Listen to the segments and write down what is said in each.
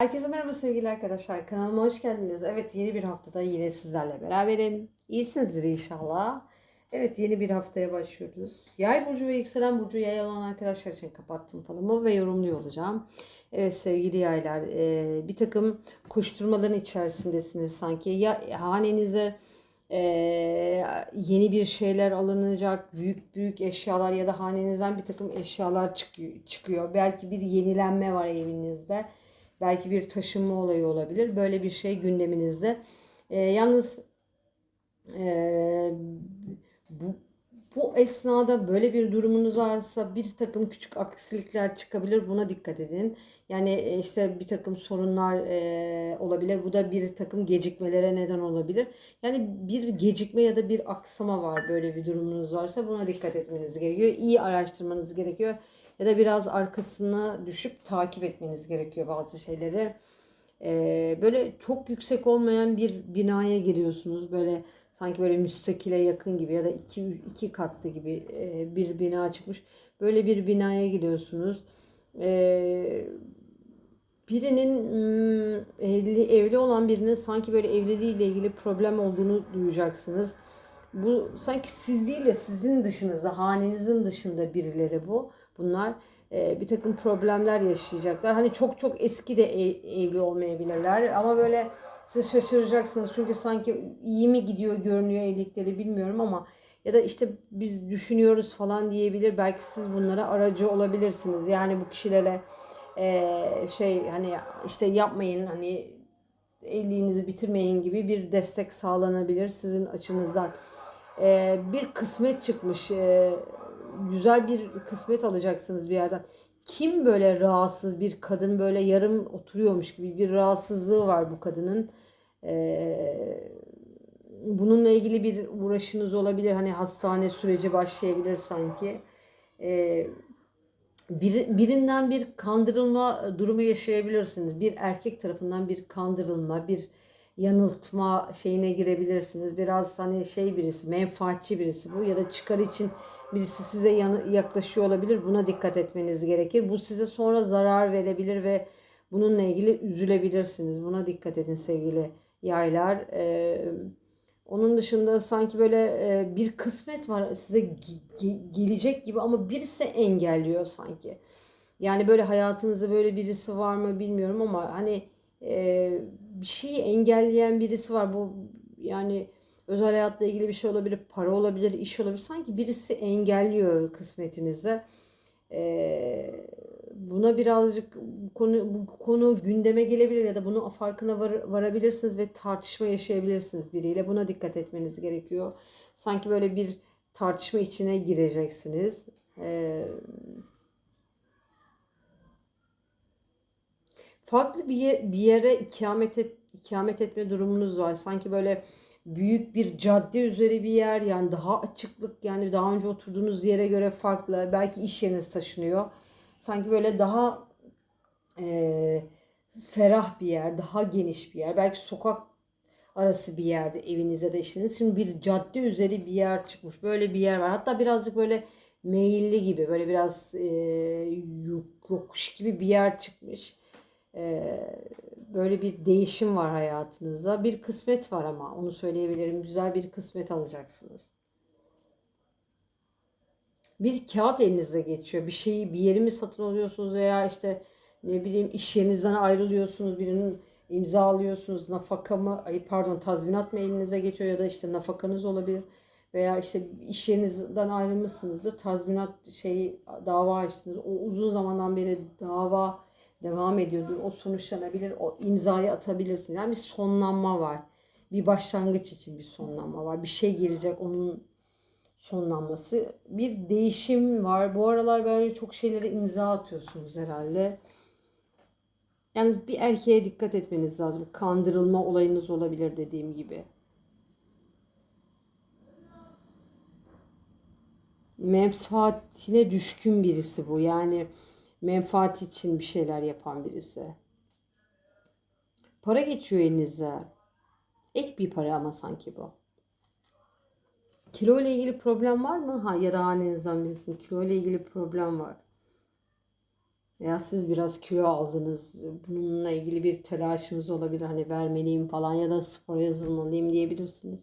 Herkese merhaba sevgili arkadaşlar. Kanalıma hoş geldiniz. Evet yeni bir haftada yine sizlerle beraberim. İyisinizdir inşallah. Evet yeni bir haftaya başlıyoruz. Yay burcu ve yükselen burcu yay olan arkadaşlar için kapattım falımı ve yorumluyor olacağım. Evet sevgili yaylar e, bir takım koşturmaların içerisindesiniz sanki. Ya hanenize e, yeni bir şeyler alınacak, büyük büyük eşyalar ya da hanenizden bir takım eşyalar çıkıyor. çıkıyor. Belki bir yenilenme var evinizde. Belki bir taşınma olayı olabilir. Böyle bir şey gündeminizde. E, yalnız e, bu, bu esnada böyle bir durumunuz varsa bir takım küçük aksilikler çıkabilir. Buna dikkat edin. Yani e, işte bir takım sorunlar e, olabilir. Bu da bir takım gecikmelere neden olabilir. Yani bir gecikme ya da bir aksama var böyle bir durumunuz varsa buna dikkat etmeniz gerekiyor. İyi araştırmanız gerekiyor ya da biraz arkasına düşüp takip etmeniz gerekiyor bazı şeyleri. Ee, böyle çok yüksek olmayan bir binaya giriyorsunuz. Böyle sanki böyle müstakile yakın gibi ya da iki, iki katlı gibi e, bir bina çıkmış. Böyle bir binaya gidiyorsunuz. Ee, birinin hmm, evli, evli olan birinin sanki böyle evliliğiyle ilgili problem olduğunu duyacaksınız. Bu sanki siz değil de sizin dışınızda, hanenizin dışında birileri bu bunlar e, bir takım problemler yaşayacaklar. Hani çok çok eski de e- evli olmayabilirler ama böyle siz şaşıracaksınız çünkü sanki iyi mi gidiyor görünüyor evlilikleri bilmiyorum ama ya da işte biz düşünüyoruz falan diyebilir. Belki siz bunlara aracı olabilirsiniz. Yani bu kişilere e, şey hani işte yapmayın hani evliliğinizi bitirmeyin gibi bir destek sağlanabilir sizin açınızdan. E, bir kısmet çıkmış. E, güzel bir kısmet alacaksınız bir yerden. Kim böyle rahatsız bir kadın böyle yarım oturuyormuş gibi bir rahatsızlığı var bu kadının. Ee, bununla ilgili bir uğraşınız olabilir. Hani hastane süreci başlayabilir sanki. Ee, bir, birinden bir kandırılma durumu yaşayabilirsiniz. Bir erkek tarafından bir kandırılma, bir yanıltma şeyine girebilirsiniz. Biraz hani şey birisi, menfaatçi birisi bu ya da çıkar için birisi size yaklaşıyor olabilir. Buna dikkat etmeniz gerekir. Bu size sonra zarar verebilir ve bununla ilgili üzülebilirsiniz. Buna dikkat edin sevgili yaylar. Ee, onun dışında sanki böyle e, bir kısmet var size ge- gelecek gibi ama birisi engelliyor sanki. Yani böyle hayatınızda böyle birisi var mı bilmiyorum ama hani e, bir şeyi engelleyen birisi var. Bu yani özel hayatla ilgili bir şey olabilir, para olabilir, iş olabilir. Sanki birisi engelliyor kısmetinizi. Ee, buna birazcık konu bu konu gündeme gelebilir ya da bunu farkına var, varabilirsiniz ve tartışma yaşayabilirsiniz biriyle. Buna dikkat etmeniz gerekiyor. Sanki böyle bir tartışma içine gireceksiniz. Ee, farklı bir, bir yere ikamet et, ikamet etme durumunuz var. Sanki böyle büyük bir cadde üzeri bir yer yani daha açıklık yani daha önce oturduğunuz yere göre farklı belki iş yeriniz taşınıyor. Sanki böyle daha e, ferah bir yer daha geniş bir yer belki sokak arası bir yerde evinize de işiniz. Şimdi bir cadde üzeri bir yer çıkmış böyle bir yer var. Hatta birazcık böyle meyilli gibi böyle biraz e, yokuş gibi bir yer çıkmış böyle bir değişim var hayatınızda. Bir kısmet var ama onu söyleyebilirim. Güzel bir kısmet alacaksınız. Bir kağıt elinizde geçiyor. Bir şeyi bir yeri mi satın alıyorsunuz veya işte ne bileyim iş yerinizden ayrılıyorsunuz. Birinin imza alıyorsunuz. Nafaka mı, ay pardon tazminat mı elinize geçiyor ya da işte nafakanız olabilir. Veya işte iş yerinizden ayrılmışsınızdır. Tazminat şeyi dava açtınız. O uzun zamandan beri dava devam ediyordur. O sonuçlanabilir. O imzayı atabilirsin. Yani bir sonlanma var. Bir başlangıç için bir sonlanma var. Bir şey gelecek onun sonlanması. Bir değişim var. Bu aralar böyle çok şeylere imza atıyorsunuz herhalde. Yani bir erkeğe dikkat etmeniz lazım. Kandırılma olayınız olabilir dediğim gibi. Menfaatine düşkün birisi bu. Yani menfaat için bir şeyler yapan birisi. Para geçiyor elinize. Ek bir para ama sanki bu. Kilo ile ilgili problem var mı? Ha ya da hanenizden birisinin kilo ile ilgili problem var. Ya siz biraz kilo aldınız. Bununla ilgili bir telaşınız olabilir. Hani vermeliyim falan ya da spora yazılmalıyım diyebilirsiniz.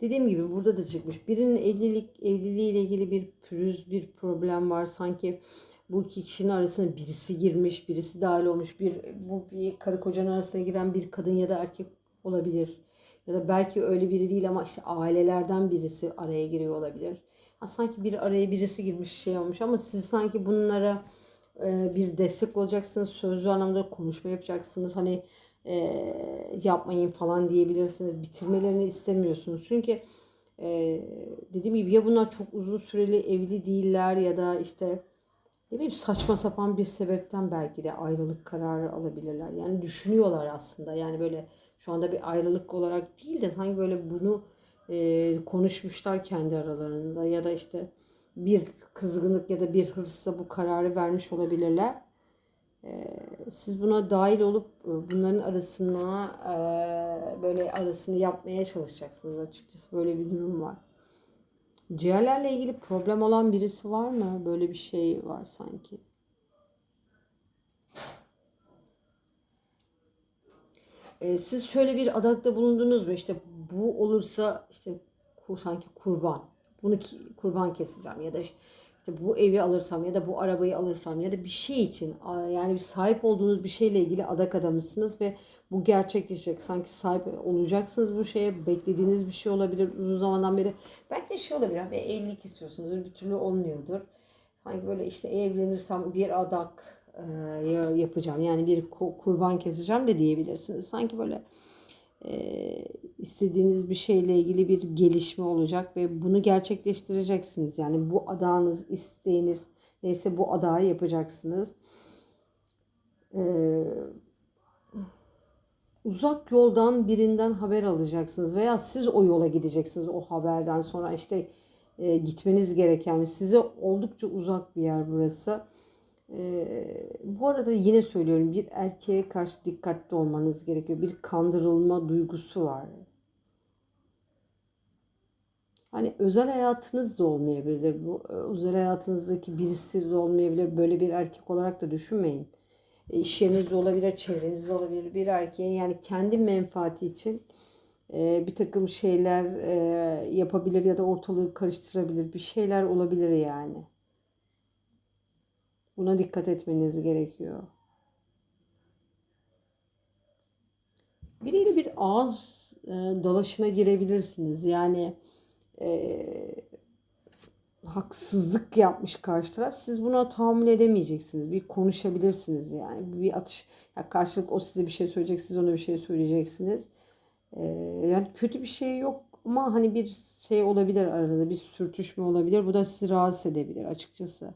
Dediğim gibi burada da çıkmış. Birinin evlilik evliliğiyle ilgili bir pürüz, bir problem var. Sanki bu iki kişinin arasına birisi girmiş, birisi dahil olmuş. Bir bu bir karı kocanın arasına giren bir kadın ya da erkek olabilir. Ya da belki öyle biri değil ama işte ailelerden birisi araya giriyor olabilir. Ha, sanki bir araya birisi girmiş şey olmuş ama siz sanki bunlara e, bir destek olacaksınız. Sözlü anlamda konuşma yapacaksınız. Hani e, yapmayın falan diyebilirsiniz. Bitirmelerini istemiyorsunuz. Çünkü e, dediğim gibi ya bunlar çok uzun süreli evli değiller ya da işte ne bileyim saçma sapan bir sebepten belki de ayrılık kararı alabilirler. Yani düşünüyorlar aslında. Yani böyle şu anda bir ayrılık olarak değil de sanki böyle bunu e, konuşmuşlar kendi aralarında ya da işte bir kızgınlık ya da bir hırsla bu kararı vermiş olabilirler. Siz buna dahil olup bunların arasına böyle arasını yapmaya çalışacaksınız açıkçası. Böyle bir durum var. Ciğerlerle ilgili problem olan birisi var mı? Böyle bir şey var sanki. Siz şöyle bir adakta bulundunuz mu? İşte bu olursa işte sanki kurban. Bunu kurban keseceğim ya da işte bu evi alırsam ya da bu arabayı alırsam ya da bir şey için yani bir sahip olduğunuz bir şeyle ilgili adak adamısınız ve bu gerçekleşecek. Sanki sahip olacaksınız bu şeye. Beklediğiniz bir şey olabilir uzun zamandan beri. Belki şey olabilir. Hani evlilik istiyorsunuz. Bir türlü olmuyordur. Sanki böyle işte evlenirsem bir adak e, ya- yapacağım. Yani bir ku- kurban keseceğim de diyebilirsiniz. Sanki böyle istediğiniz bir şeyle ilgili bir gelişme olacak ve bunu gerçekleştireceksiniz. Yani bu adağınız, isteğiniz neyse bu adağı yapacaksınız. E, uzak yoldan birinden haber alacaksınız veya siz o yola gideceksiniz o haberden sonra işte e, gitmeniz gereken size oldukça uzak bir yer burası. E, bu arada yine söylüyorum bir erkeğe karşı dikkatli olmanız gerekiyor. Bir kandırılma duygusu var. Hani özel hayatınız da olmayabilir. Bu özel hayatınızdaki birisi de olmayabilir. Böyle bir erkek olarak da düşünmeyin. İş yerinizde olabilir, çevrenizde olabilir. Bir erkeğin yani kendi menfaati için e, bir takım şeyler e, yapabilir ya da ortalığı karıştırabilir. Bir şeyler olabilir yani. Buna dikkat etmeniz gerekiyor. Biriyle bir ağız e, dalaşına girebilirsiniz. Yani e, haksızlık yapmış karşı taraf. Siz buna tahammül edemeyeceksiniz. Bir konuşabilirsiniz yani. Bir atış ya karşılık o size bir şey söyleyecek, siz ona bir şey söyleyeceksiniz. Ee, yani kötü bir şey yok ama hani bir şey olabilir arada bir sürtüşme olabilir. Bu da sizi rahatsız edebilir açıkçası.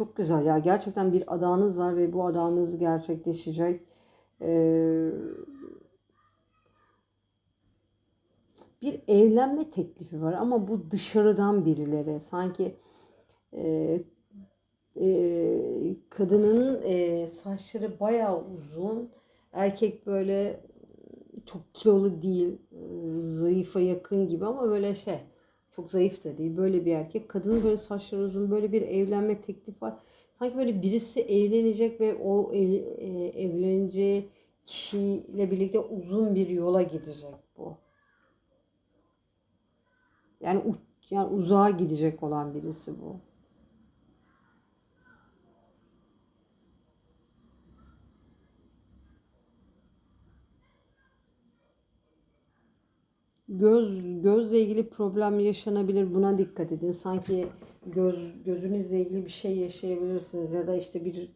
Çok güzel ya. Gerçekten bir adağınız var ve bu adağınız gerçekleşecek. Ee, bir evlenme teklifi var ama bu dışarıdan birileri. Sanki e, e, kadının e, saçları bayağı uzun. Erkek böyle çok kilolu değil, e, zayıfa yakın gibi ama böyle şey, çok zayıf da değil. Böyle bir erkek. Kadının böyle saçları uzun, böyle bir evlenme teklifi var. Sanki böyle birisi evlenecek ve o ev, e, evleneceği kişiyle birlikte uzun bir yola gidecek bu. Yani yani uzağa gidecek olan birisi bu. Göz gözle ilgili problem yaşanabilir. Buna dikkat edin. Sanki göz gözünüzle ilgili bir şey yaşayabilirsiniz ya da işte bir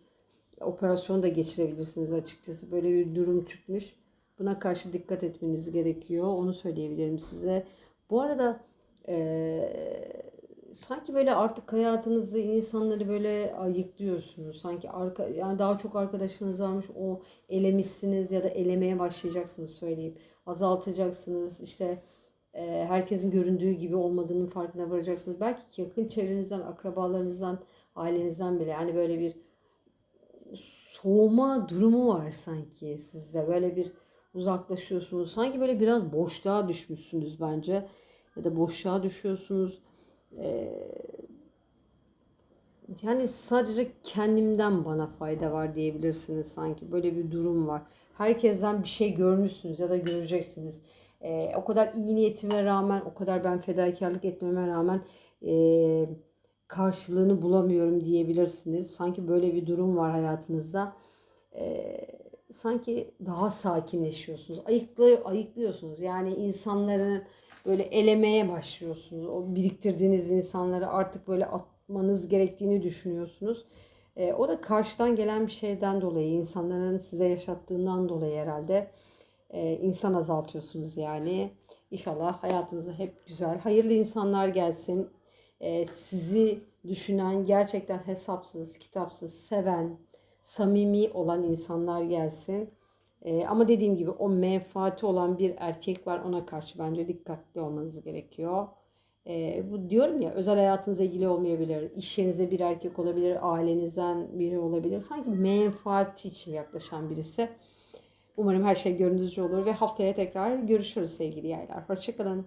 operasyon da geçirebilirsiniz açıkçası. Böyle bir durum çıkmış. Buna karşı dikkat etmeniz gerekiyor. Onu söyleyebilirim size. Bu arada eee, sanki böyle artık hayatınızda insanları böyle ayıklıyorsunuz. Sanki arka, yani daha çok arkadaşınız varmış. O elemişsiniz ya da elemeye başlayacaksınız söyleyeyim. Azaltacaksınız. İşte eee, herkesin göründüğü gibi olmadığının farkına varacaksınız. Belki yakın çevrenizden, akrabalarınızdan ailenizden bile hani böyle bir soğuma durumu var sanki sizde. Böyle bir uzaklaşıyorsunuz. Sanki böyle biraz boşluğa düşmüşsünüz bence. Ya da boşluğa düşüyorsunuz. Ee, yani sadece kendimden bana fayda var diyebilirsiniz sanki. Böyle bir durum var. Herkesten bir şey görmüşsünüz ya da göreceksiniz. Ee, o kadar iyi niyetime rağmen, o kadar ben fedakarlık etmeme rağmen e, karşılığını bulamıyorum diyebilirsiniz. Sanki böyle bir durum var hayatınızda. Ee, sanki daha sakinleşiyorsunuz. Ayıklı, ayıklıyorsunuz. Yani insanların böyle elemeye başlıyorsunuz. O biriktirdiğiniz insanları artık böyle atmanız gerektiğini düşünüyorsunuz. Ee, o da karşıdan gelen bir şeyden dolayı, insanların size yaşattığından dolayı herhalde e, insan azaltıyorsunuz yani. İnşallah hayatınıza hep güzel, hayırlı insanlar gelsin. Ee, sizi düşünen, gerçekten hesapsız, kitapsız, seven, samimi olan insanlar gelsin. Ee, ama dediğim gibi o menfaati olan bir erkek var. Ona karşı bence dikkatli olmanız gerekiyor. Ee, bu diyorum ya özel hayatınızla ilgili olmayabilir. İş bir erkek olabilir. Ailenizden biri olabilir. Sanki menfaati için yaklaşan birisi. Umarım her şey gönlünüzce olur ve haftaya tekrar görüşürüz sevgili yaylar. Hoşçakalın.